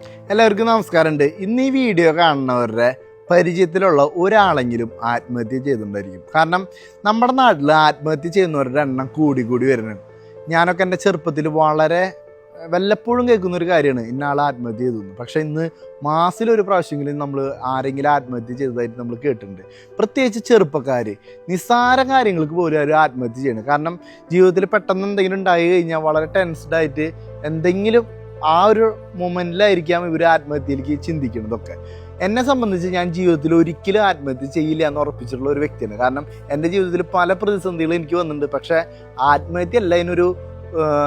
എല്ലാവർക്കും നമസ്കാരമുണ്ട്. ഇന്ന് ഈ വീഡിയോ കാണുന്നവരുടെ പരിചയത്തിലുള്ള ഒരാളെങ്കിലും ആത്മഹത്യ ചെയ്തിട്ടുണ്ടായിരിക്കും. കാരണം നമ്മുടെ നാട്ടിൽ ആത്മഹത്യ ചെയ്യുന്നവരുടെ എണ്ണം കൂടി കൂടി വരുന്നുണ്ട്. ഞാനൊക്കെ എന്റെ ചെറുപ്പത്തിൽ വളരെ വല്ലപ്പോഴും കേൾക്കുന്ന ഒരു കാര്യമാണ് ഇന്ന ആൾ ആത്മഹത്യ ചെയ്തു പക്ഷേ ഇന്ന് മാസത്തിലൊരു പ്രാവശ്യമെങ്കിലും നമ്മൾ ആരെങ്കിലും ആത്മഹത്യ ചെയ്തതായിട്ട് നമ്മൾ കേട്ടിട്ടുണ്ട്. പ്രത്യേകിച്ച് ചെറുപ്പക്കാർ നിസ്സാര കാര്യങ്ങൾക്ക് പോലും അവർ ആത്മഹത്യ ചെയ്യണം. കാരണം ജീവിതത്തിൽ പെട്ടെന്ന് എന്തെങ്കിലും ഉണ്ടായി കഴിഞ്ഞാൽ വളരെ ടെൻസ്ഡായിട്ട് എന്തെങ്കിലും ആ ഒരു മൊമെന്റിലായിരിക്കാം ഇവർ ആത്മഹത്യയിലേക്ക് ചിന്തിക്കുന്നതൊക്കെ. എന്നെ സംബന്ധിച്ച് ഞാൻ ജീവിതത്തിൽ ഒരിക്കലും ആത്മഹത്യ ചെയ്യില്ല എന്ന് ഉറപ്പിച്ചിട്ടുള്ള ഒരു വ്യക്തിയാണ്. കാരണം എന്റെ ജീവിതത്തിൽ പല പ്രതിസന്ധികളും എനിക്ക് വന്നിട്ടുണ്ട്. പക്ഷേ ആത്മഹത്യ അല്ല അതിനൊരു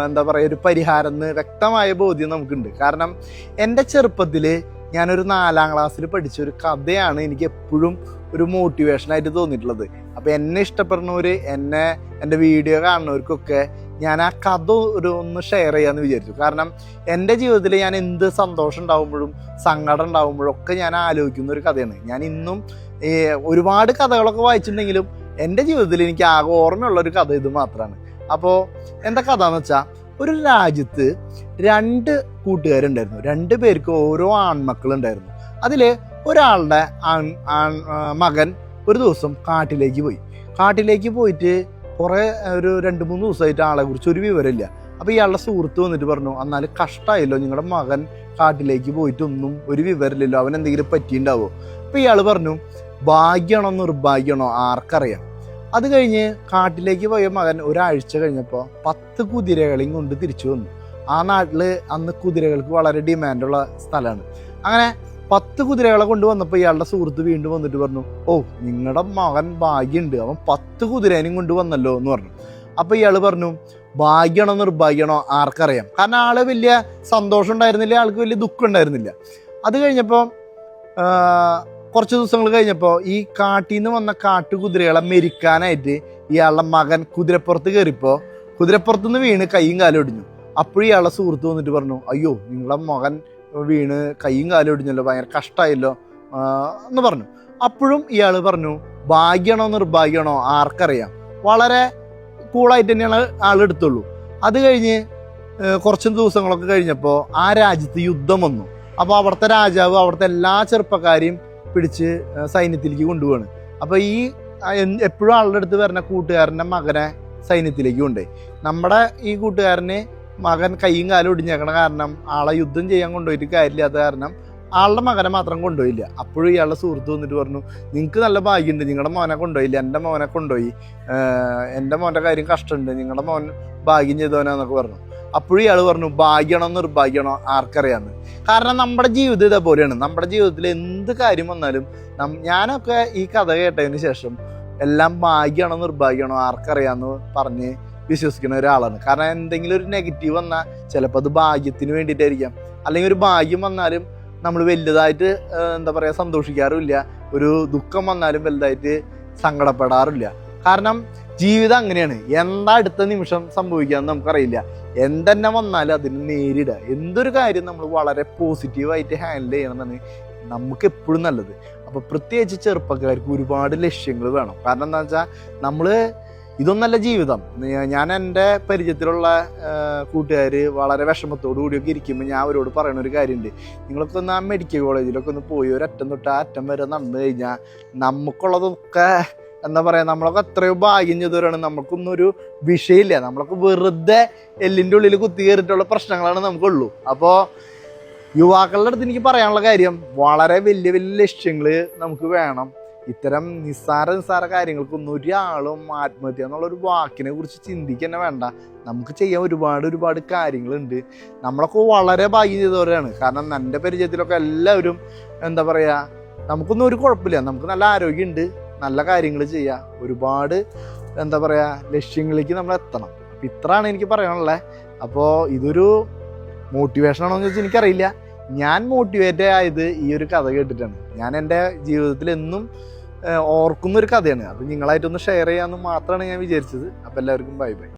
എന്താ പറയുക ഒരു പരിഹാരം എന്ന് വ്യക്തമായ ബോധ്യം നമുക്കുണ്ട്. കാരണം എന്റെ ചെറുപ്പത്തിൽ ഞാനൊരു നാലാം ക്ലാസ്സിൽ പഠിച്ച ഒരു കഥയാണ് എനിക്ക് എപ്പോഴും ഒരു മോട്ടിവേഷനായിട്ട് തോന്നിയിട്ടുള്ളത്. അപ്പോൾ എന്നെ ഇഷ്ടപ്പെടുന്നവർ എന്നെ എന്റെ വീഡിയോ കാണുന്നവർക്കൊക്കെ ഞാൻ ആ കഥ ഒരു ഒന്ന് ഷെയർ ചെയ്യാമെന്ന് വിചാരിച്ചു. കാരണം എന്റെ ജീവിതത്തിൽ ഞാൻ എന്ത് സന്തോഷം ഉണ്ടാകുമ്പോഴും സങ്കടം ഉണ്ടാകുമ്പോഴും ഒക്കെ ഞാൻ ആലോചിക്കുന്ന ഒരു കഥയാണ്. ഞാൻ ഇന്നും ഒരുപാട് കഥകളൊക്കെ വായിച്ചിട്ടുണ്ടെങ്കിലും എന്റെ ജീവിതത്തിൽ എനിക്ക് ആകെ ഓർമ്മയുള്ള ഒരു കഥ ഇത് മാത്രമാണ് അപ്പോൾ എന്താ കഥ എന്ന് വെച്ചാൽ ഒരു രാജ്യത്ത് രണ്ട് കൂട്ടുകാരുണ്ടായിരുന്നു. രണ്ട് പേർക്ക് ഓരോ ആൺമക്കളുണ്ടായിരുന്നു. അതിൽ ഒരാളുടെ ആൺ ആൺ മകൻ ഒരു ദിവസം കാട്ടിലേക്ക് പോയി. കാട്ടിലേക്ക് പോയിട്ട് കുറേ ഒരു രണ്ട് മൂന്ന് ദിവസമായിട്ട് ആളെ കുറിച്ച് ഒരു വിവരമില്ല. അപ്പോൾ ഇയാളുടെ സുഹൃത്ത് വന്നിട്ട് പറഞ്ഞു എന്നാൽ കഷ്ടമായല്ലോ നിങ്ങളുടെ മകൻ കാട്ടിലേക്ക് പോയിട്ടൊന്നും ഒരു വിവരമില്ലല്ലോ. അവൻ എന്തെങ്കിലും പറ്റിയിട്ടുണ്ടാവോ? അപ്പോൾ ഇയാൾ പറഞ്ഞു ഭാഗ്യമാണോ നിർഭാഗ്യമാണോ? ആർക്കറിയാം. അത് കഴിഞ്ഞ് കാട്ടിലേക്ക് പോയ മകൻ ഒരാഴ്ച കഴിഞ്ഞപ്പോൾ പത്ത് കുതിരകളെയും കൊണ്ട് തിരിച്ചു വന്നു. ആ നാട്ടിൽ അന്ന് കുതിരകൾക്ക് വളരെ ഡിമാൻഡുള്ള സ്ഥലമാണ്. അങ്ങനെ പത്ത് കുതിരകളെ കൊണ്ടുവന്നപ്പോൾ ഇയാളുടെ സുഹൃത്ത് വീണ്ടും വന്നിട്ട് പറഞ്ഞു ഓ നിങ്ങളുടെ മകൻ ഭാഗ്യമുണ്ട് അവൻ പത്ത് കുതിരേനും കൊണ്ടുവന്നല്ലോ എന്ന് പറഞ്ഞു. അപ്പോൾ ഇയാൾ പറഞ്ഞു ഭാഗ്യണോ നിർഭാഗ്യണോ? ആർക്കറിയാം. കാരണം ആൾ വലിയ സന്തോഷം ഉണ്ടായിരുന്നില്ല ആൾക്ക് വലിയ ദുഃഖം ഉണ്ടായിരുന്നില്ല. അത് കഴിഞ്ഞപ്പോൾ കുറച്ച് ദിവസങ്ങൾ കഴിഞ്ഞപ്പോൾ ഈ കാട്ടിൽ നിന്ന് വന്ന കാട്ടുകുതിരകളെ മെരിക്കാനായിട്ട് ഇയാളുടെ മകൻ കുതിരപ്പുറത്ത് കയറിപ്പോൾ കുതിരപ്പുറത്തുനിന്ന് വീണ് കൈയും കാലും ഒടിഞ്ഞു. അപ്പോഴും ഇയാളുടെ സുഹൃത്ത് വന്നിട്ട് പറഞ്ഞു അയ്യോ നിങ്ങളുടെ മകൻ വീണ് കൈയും കാലും ഒടിഞ്ഞല്ലോ ഭയങ്കര കഷ്ടമായല്ലോ എന്ന് പറഞ്ഞു. അപ്പോഴും ഇയാൾ പറഞ്ഞു ഭാഗ്യണോ നിർഭാഗ്യണോ ആർക്കറിയാം. വളരെ കൂളായിട്ട് തന്നെയാണ് ആൾ എടുത്തുള്ളൂ. അത് കഴിഞ്ഞ് കുറച്ച് ദിവസങ്ങളൊക്കെ കഴിഞ്ഞപ്പോൾ ആ രാജ്യത്ത് യുദ്ധം വന്നു. അപ്പോൾ അവിടുത്തെ രാജാവ് അവിടുത്തെ എല്ലാ ചെറുപ്പക്കാരെയും പിടിച്ച് സൈന്യത്തിലേക്ക് കൊണ്ടുപോവാണ്. അപ്പോൾ ഈ എപ്പോഴും ആളുടെ അടുത്ത് വരുന്ന കൂട്ടുകാരന്റെ മകനെ സൈന്യത്തിലേക്ക് കൊണ്ടുപോയി. നമ്മുടെ ഈ കൂട്ടുകാരന് മകൻ കൈയും കാലും ഒടിഞ്ഞേക്കണ കാരണം ആളെ യുദ്ധം ചെയ്യാൻ കൊണ്ടുപോയിട്ട് കാര്യമില്ലാത്ത കാരണം ആളുടെ മകനെ മാത്രം കൊണ്ടുപോയില്ല. അപ്പോഴും ഇയാളുടെ സുഹൃത്ത് വന്നിട്ട് പറഞ്ഞു നിങ്ങൾക്ക് നല്ല ഭാഗ്യമുണ്ട് നിങ്ങളുടെ മോനെ കൊണ്ടുപോയില്ല എന്റെ മോനെ കൊണ്ടുപോയി. എന്റെ മോന്റെ കാര്യം കഷ്ടമുണ്ട് നിങ്ങളുടെ മോൻ ഭാഗ്യം ചെയ്തവനാന്നൊക്കെ പറഞ്ഞു. അപ്പോഴും ഇയാൾ പറഞ്ഞു ഭാഗ്യണോ നിർഭാഗ്യണോ ആർക്കറിയാന്ന്? കാരണം നമ്മുടെ ജീവിതം ഇതേപോലെയാണ്. നമ്മുടെ ജീവിതത്തിൽ എന്ത് കാര്യം വന്നാലും ഞാനൊക്കെ ഈ കഥ കേട്ടതിന് ശേഷം എല്ലാം ഭാഗ്യമാണോ നിർഭാഗ്യമാണോ ആർക്കറിയാമെന്ന് പറഞ്ഞ് വിശ്വസിക്കുന്ന ഒരാളാണ്. കാരണം എന്തെങ്കിലും ഒരു നെഗറ്റീവ് വന്നാൽ ചിലപ്പോൾ അത് ഭാഗ്യത്തിന് വേണ്ടിയിട്ടായിരിക്കാം. അല്ലെങ്കിൽ ഒരു ഭാഗ്യം വന്നാലും നമ്മൾ വലുതായിട്ട് എന്താ പറയുക സന്തോഷിക്കാറുമില്ല. ഒരു ദുഃഖം വന്നാലും വലുതായിട്ട് സങ്കടപ്പെടാറില്ല. കാരണം ജീവിതം അങ്ങനെയാണ്. എന്താ അടുത്ത നിമിഷം സംഭവിക്കാമെന്ന് നമുക്കറിയില്ല. എന്തെന്നെ വന്നാലും അതിനെ നേരിടുക. എന്തൊരു കാര്യം നമ്മൾ വളരെ പോസിറ്റീവായിട്ട് ഹാൻഡിൽ ചെയ്യണമെന്നാണ് നമുക്ക് എപ്പോഴും നല്ലത്. അപ്പോൾ പ്രത്യേകിച്ച് ചെറുപ്പക്കാർക്ക് ഒരുപാട് ലക്ഷ്യങ്ങൾ വേണം. കാരണം എന്താ വെച്ചാൽ നമ്മൾ ഇതൊന്നല്ല ജീവിതം. ഞാൻ എന്റെ പരിചയത്തിലുള്ള കൂട്ടുകാർ വളരെ വിഷമത്തോടു കൂടിയൊക്കെ ഇരിക്കുമ്പോൾ ഞാൻ അവരോട് പറയുന്ന ഒരു കാര്യമുണ്ട് നിങ്ങളൊക്കെ ഒന്ന് ആ മെഡിക്കൽ കോളേജിലൊക്കെ ഒന്ന് പോയി ഒരു അറ്റം തൊട്ട് അറ്റം വരെ നടന്നു കഴിഞ്ഞാൽ നമുക്കുള്ളതൊക്കെ എന്താ പറയുക നമ്മളൊക്കെ എത്രയോ ഭാഗ്യം ചെയ്തവരാണ്. നമുക്കൊന്നും ഒരു വിഷയമില്ല. നമ്മളൊക്കെ വെറുതെ എല്ലിന്റെ ഉള്ളിൽ കുത്തി കയറിയിട്ടുള്ള പ്രശ്നങ്ങളാണ് നമുക്കുള്ളൂ. അപ്പോൾ യുവാക്കളുടെ അടുത്ത് എനിക്ക് പറയാനുള്ള കാര്യം വളരെ വലിയ വലിയ ലക്ഷ്യങ്ങൾ നമുക്ക് വേണം. ഇത്തരം നിസ്സാര നിസ്സാര കാര്യങ്ങൾക്കൊന്നും ഒരാളും ആത്മഹത്യ എന്നുള്ള ഒരു വാക്കിനെ കുറിച്ച് ചിന്തിക്കുക വേണ്ട. നമുക്ക് ചെയ്യാൻ ഒരുപാട് ഒരുപാട് കാര്യങ്ങളുണ്ട്. നമ്മളൊക്കെ വളരെ ഭാഗ്യം ചെയ്തവരാണ്. കാരണം എന്റെ പരിചയത്തിലൊക്കെ എല്ലാവരും എന്താ പറയുക നമുക്കൊന്നും ഒരു കുഴപ്പമില്ല. നമുക്ക് നല്ല ആരോഗ്യമുണ്ട്. നല്ല കാര്യങ്ങൾ ചെയ്യാം. ഒരുപാട് എന്താ പറയുക ലക്ഷ്യങ്ങളിലേക്ക് നമ്മൾ എത്തണം. അപ്പം ഇത്രയാണ് എനിക്ക് പറയാനുള്ളത് അപ്പോൾ ഇതൊരു മോട്ടിവേഷൻ ആണോ എന്ന് ചോദിച്ചാൽ എനിക്കറിയില്ല. ഞാൻ മോട്ടിവേറ്റ് ആയത് ഈ ഒരു കഥ കേട്ടിട്ടാണ്. ഞാൻ എന്റെ ജീവിതത്തിൽ എന്നും ഓർക്കുന്നൊരു കഥയാണ്. അത് നിങ്ങളായിട്ടൊന്ന് ഷെയർ ചെയ്യാമെന്ന് മാത്രമാണ് ഞാൻ വിചാരിച്ചത്. അപ്പോൾ എല്ലാവർക്കും ബൈ ബൈ.